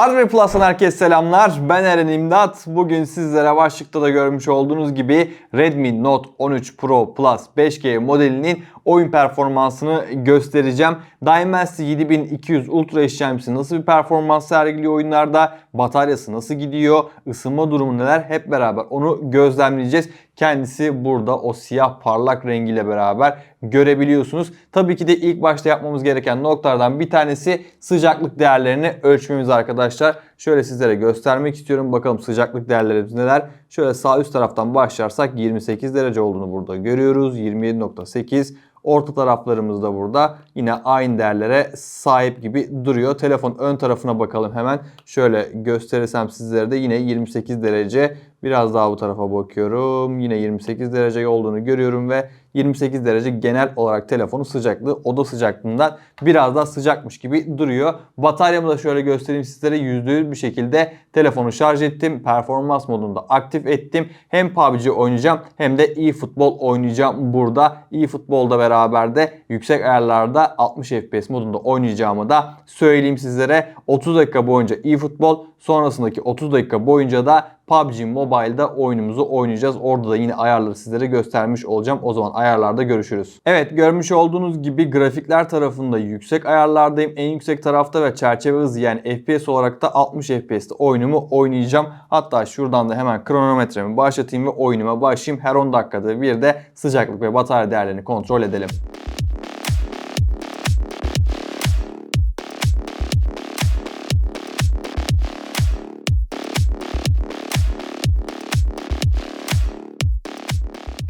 Hardware Plus'tan herkese selamlar. Ben Eren İmdat. Bugün sizlere başlıkta da görmüş olduğunuz gibi Redmi Note 13 Pro Plus 5G modelinin oyun performansını göstereceğim. Dimensity 7200 Ultra işlemcisi nasıl bir performans sergiliyor oyunlarda? Bataryası nasıl gidiyor? Isınma durumu neler? Hep beraber onu gözlemleyeceğiz. Kendisi burada o siyah parlak rengiyle beraber görebiliyorsunuz. Tabii ki de ilk başta yapmamız gereken noktalardan bir tanesi sıcaklık değerlerini ölçmemiz arkadaşlar. Şöyle sizlere göstermek istiyorum. Bakalım sıcaklık değerlerimiz neler? Şöyle sağ üst taraftan başlarsak 28 derece olduğunu burada görüyoruz. 27.8 Orta taraflarımız da burada yine aynı değerlere sahip gibi duruyor. Telefon ön tarafına bakalım hemen. Şöyle gösterirsem sizlere de yine 28 derece. Biraz daha bu tarafa bakıyorum. Yine 28 derece olduğunu görüyorum ve 28 derece genel olarak telefonun sıcaklığı oda sıcaklığından biraz daha sıcakmış gibi duruyor. Bataryamı da şöyle göstereyim sizlere %100 bir şekilde telefonu şarj ettim. Performans modunda aktif ettim. Hem PUBG oynayacağım hem de eFootball oynayacağım burada. eFootball'da beraber de yüksek ayarlarda 60 FPS modunda oynayacağımı da söyleyeyim sizlere. 30 dakika boyunca eFootball sonrasındaki 30 dakika boyunca da PUBG Mobile'da oyunumuzu oynayacağız. Orada da yine ayarları sizlere göstermiş olacağım. O zaman ayarlarda görüşürüz. Evet görmüş olduğunuz gibi grafikler tarafında yüksek ayarlardayım. En yüksek tarafta ve çerçeve hızı yani FPS olarak da 60 FPS'te oyunumu oynayacağım. Hatta şuradan da hemen kronometremi başlatayım ve oyunuma başlayayım. Her 10 dakikada bir de sıcaklık ve batarya değerlerini kontrol edelim.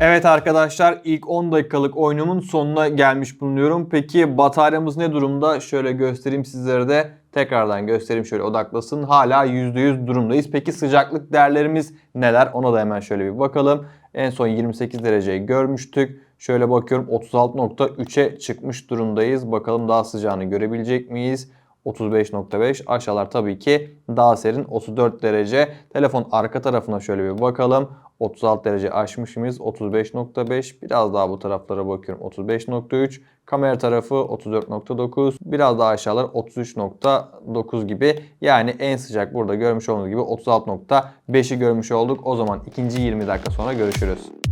Evet arkadaşlar ilk 10 dakikalık oyunumun sonuna gelmiş bulunuyorum. Peki bataryamız ne durumda? Şöyle göstereyim sizlere de. Tekrardan göstereyim şöyle odaklasın. Hala %100 durumdayız. Peki sıcaklık değerlerimiz neler? Ona da hemen şöyle bir bakalım. En son 28 dereceyi görmüştük. Şöyle bakıyorum 36.3'e çıkmış durumdayız. Bakalım daha sıcağını görebilecek miyiz? 35.5 aşağılar tabii ki daha serin 34 derece. Telefon arka tarafına şöyle bir bakalım. 36 derece aşmış mıyız? 35.5 biraz daha bu taraflara bakıyorum 35.3 kamera tarafı 34.9 biraz daha aşağılar 33.9 gibi yani en sıcak burada görmüş olduğunuz gibi 36.5'i görmüş olduk. O zaman ikinci 20 dakika sonra görüşürüz.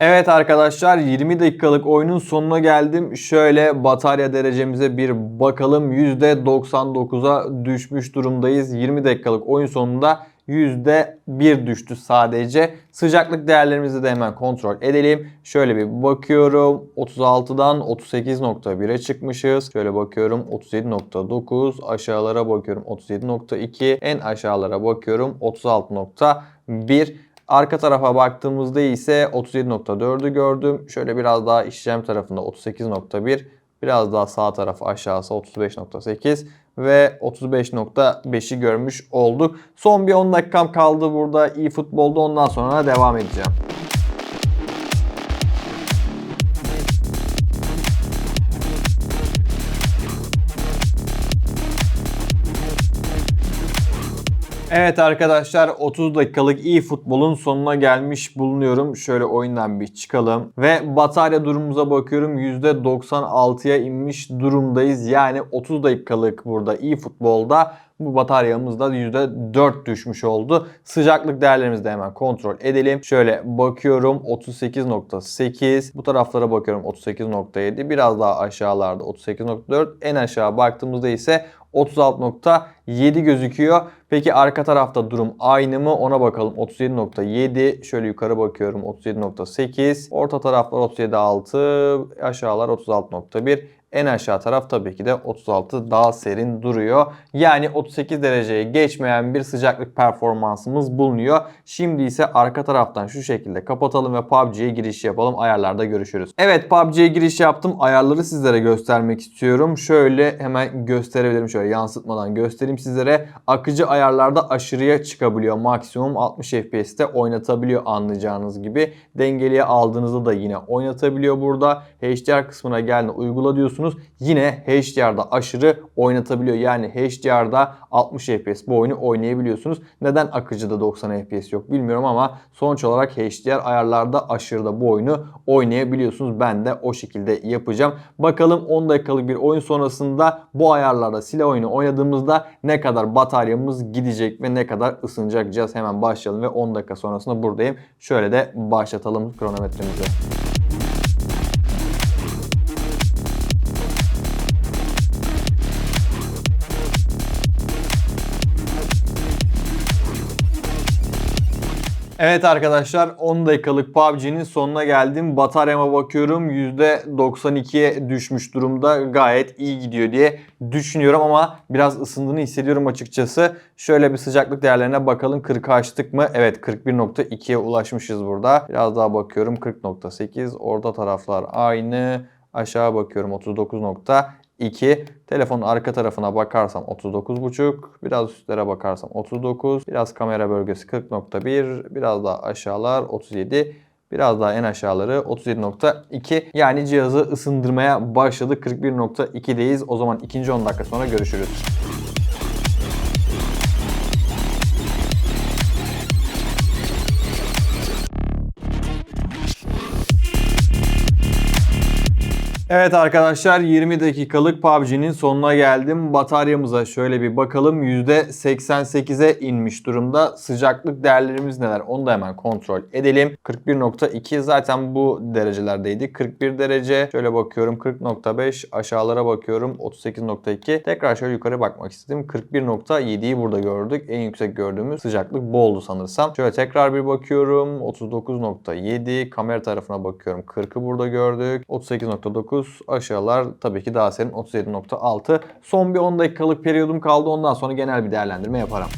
Evet arkadaşlar 20 dakikalık oyunun sonuna geldim. Şöyle batarya derecemize bir bakalım. %99'a düşmüş durumdayız. 20 dakikalık oyun sonunda %1 düştü sadece. Sıcaklık değerlerimizi de hemen kontrol edelim. Şöyle bir bakıyorum. 36'dan 38.1'e çıkmışız. Şöyle bakıyorum 37.9. Aşağılara bakıyorum 37.2. En aşağılara bakıyorum 36.1. Arka tarafa baktığımızda ise 37.4'ü gördüm. Şöyle biraz daha işlem tarafında 38.1. Biraz daha sağ taraf aşağısı 35.8 ve 35.5'i görmüş olduk. Son bir 10 dakikam kaldı burada eFootball'da ondan sonra devam edeceğim. Evet arkadaşlar 30 dakikalık iyi futbolun sonuna gelmiş bulunuyorum. Şöyle oyundan bir çıkalım. Ve batarya durumumuza bakıyorum. %96'ya inmiş durumdayız. Yani 30 dakikalık burada iyi futbolda bu bataryamız da %4 düşmüş oldu. Sıcaklık değerlerimizi de hemen kontrol edelim. Şöyle bakıyorum 38.8. Bu taraflara bakıyorum 38.7. Biraz daha aşağılarda 38.4. En aşağı baktığımızda ise 36.7 gözüküyor. Peki arka tarafta durum aynı mı? Ona bakalım. 37.7. Şöyle yukarı bakıyorum. 37.8. Orta taraflar 37.6. Aşağılar 36.1. En aşağı taraf tabii ki de 36 daha serin duruyor. Yani 38 dereceye geçmeyen bir sıcaklık performansımız bulunuyor. Şimdi ise arka taraftan şu şekilde kapatalım ve PUBG'ye giriş yapalım. Ayarlarda görüşürüz. Evet PUBG'ye giriş yaptım. Ayarları sizlere göstermek istiyorum. Şöyle hemen gösterebilirim. Şöyle yansıtmadan göstereyim sizlere. Akıcı ayarlarda aşırıya çıkabiliyor. Maksimum 60 FPS'te oynatabiliyor anlayacağınız gibi. Dengeliye aldığınızda da yine oynatabiliyor burada. HDR kısmına geldiğinde uygula diyorsunuz biliyorsunuz yine HDR'da aşırı oynatabiliyor. Yani HDR'da 60 FPS bu oyunu oynayabiliyorsunuz. Neden akıcıda 90 FPS yok bilmiyorum ama sonuç olarak HDR ayarlarda aşırıda bu oyunu oynayabiliyorsunuz. Ben de o şekilde yapacağım. Bakalım 10 dakikalık bir oyun sonrasında bu ayarlarda silah oyunu oynadığımızda ne kadar bataryamız gidecek ve ne kadar ısınacak cihaz. Hemen başlayalım ve 10 dakika sonrasında buradayım. Şöyle de başlatalım kronometremizi. Evet arkadaşlar 10 dakikalık PUBG'nin sonuna geldim. Bataryama bakıyorum %92'ye düşmüş durumda. Gayet iyi gidiyor diye düşünüyorum ama biraz ısındığını hissediyorum açıkçası. Şöyle bir sıcaklık değerlerine bakalım. 40'ı açtık mı? Evet 41.2'ye ulaşmışız burada. Biraz daha bakıyorum 40.8. Orada taraflar aynı. Aşağı bakıyorum 39.2. Telefonun arka tarafına bakarsam 39.5. Biraz üstlere bakarsam 39. Biraz kamera bölgesi 40.1. Biraz daha aşağılar 37. Biraz daha en aşağıları 37.2. Yani cihazı ısındırmaya başladı. 41.2'deyiz. O zaman ikinci 10 dakika sonra görüşürüz. Evet arkadaşlar 20 dakikalık PUBG'nin sonuna geldim. Bataryamıza şöyle bir bakalım. %88'e inmiş durumda. Sıcaklık değerlerimiz neler? Onu da hemen kontrol edelim. 41.2 zaten bu derecelerdeydi. 41 derece. Şöyle bakıyorum 40.5 aşağılara bakıyorum 38.2. Tekrar şöyle yukarı bakmak istedim. 41.7'yi burada gördük. En yüksek gördüğümüz sıcaklık bu oldu sanırsam. Şöyle tekrar bir bakıyorum. 39.7 kamera tarafına bakıyorum. 40'ı burada gördük. 38.9 aşağılar tabii ki daha serin 37.6. Son bir 10 dakikalık periyodum kaldı. Ondan sonra genel bir değerlendirme yaparım.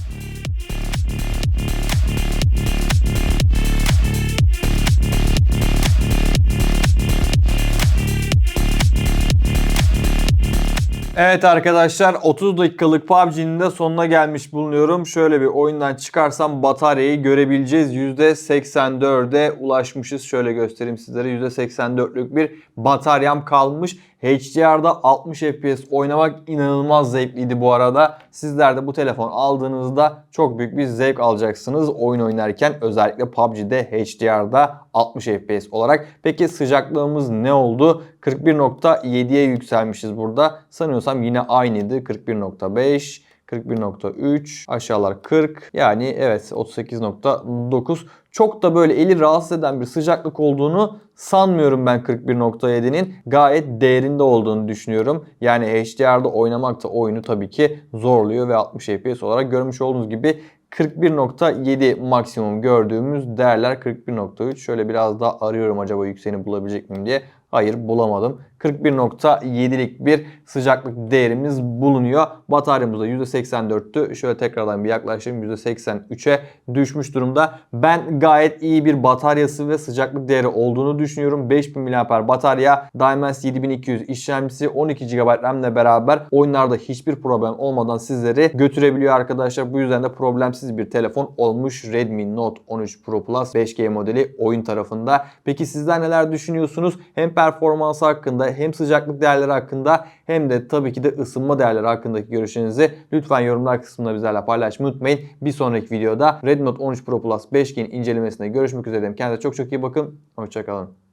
Evet arkadaşlar 30 dakikalık PUBG'nin de sonuna gelmiş bulunuyorum. Şöyle bir oyundan çıkarsam bataryayı görebileceğiz. %84'e ulaşmışız. Şöyle göstereyim sizlere. %84'lük bir bataryam kalmış. HDR'da 60 FPS oynamak inanılmaz zevkliydi bu arada. Sizler de bu telefon aldığınızda çok büyük bir zevk alacaksınız oyun oynarken. Özellikle PUBG'de HDR'da 60 FPS olarak. Peki sıcaklığımız ne oldu? 41.7'ye yükselmişiz burada. Sanıyorsam yine aynıydı. 41.5 41.3 aşağılar 40 yani evet 38.9 çok da böyle eli rahatsız eden bir sıcaklık olduğunu sanmıyorum ben 41.7'nin gayet değerinde olduğunu düşünüyorum. Yani HDR'da oynamak da oyunu tabii ki zorluyor ve 60 FPS olarak görmüş olduğunuz gibi 41.7 maksimum gördüğümüz değerler 41.3. Şöyle biraz daha arıyorum acaba yükseğini bulabilecek miyim diye. Hayır bulamadım. 41.7'lik bir sıcaklık değerimiz bulunuyor. Bataryamız da %84'tü. Şöyle tekrardan bir yaklaşayım. %83'e düşmüş durumda. Ben gayet iyi bir bataryası ve sıcaklık değeri olduğunu düşünüyorum. 5000 mAh batarya, Dimensity 7200 işlemcisi, 12 GB RAM ile beraber oyunlarda hiçbir problem olmadan sizleri götürebiliyor arkadaşlar. Bu yüzden de problemsiz bir telefon olmuş Redmi Note 13 Pro Plus 5G modeli oyun tarafında. Peki sizler neler düşünüyorsunuz? Hem performansı hem sıcaklık değerleri hakkında hem de tabii ki de ısınma değerleri hakkındaki görüşlerinizi lütfen yorumlar kısmında bizlerle paylaşmayı unutmayın. Bir sonraki videoda Redmi Note 13 Pro Plus 5G'nin incelemesinde görüşmek üzere. Kendinize çok çok iyi bakın. Hoşçakalın.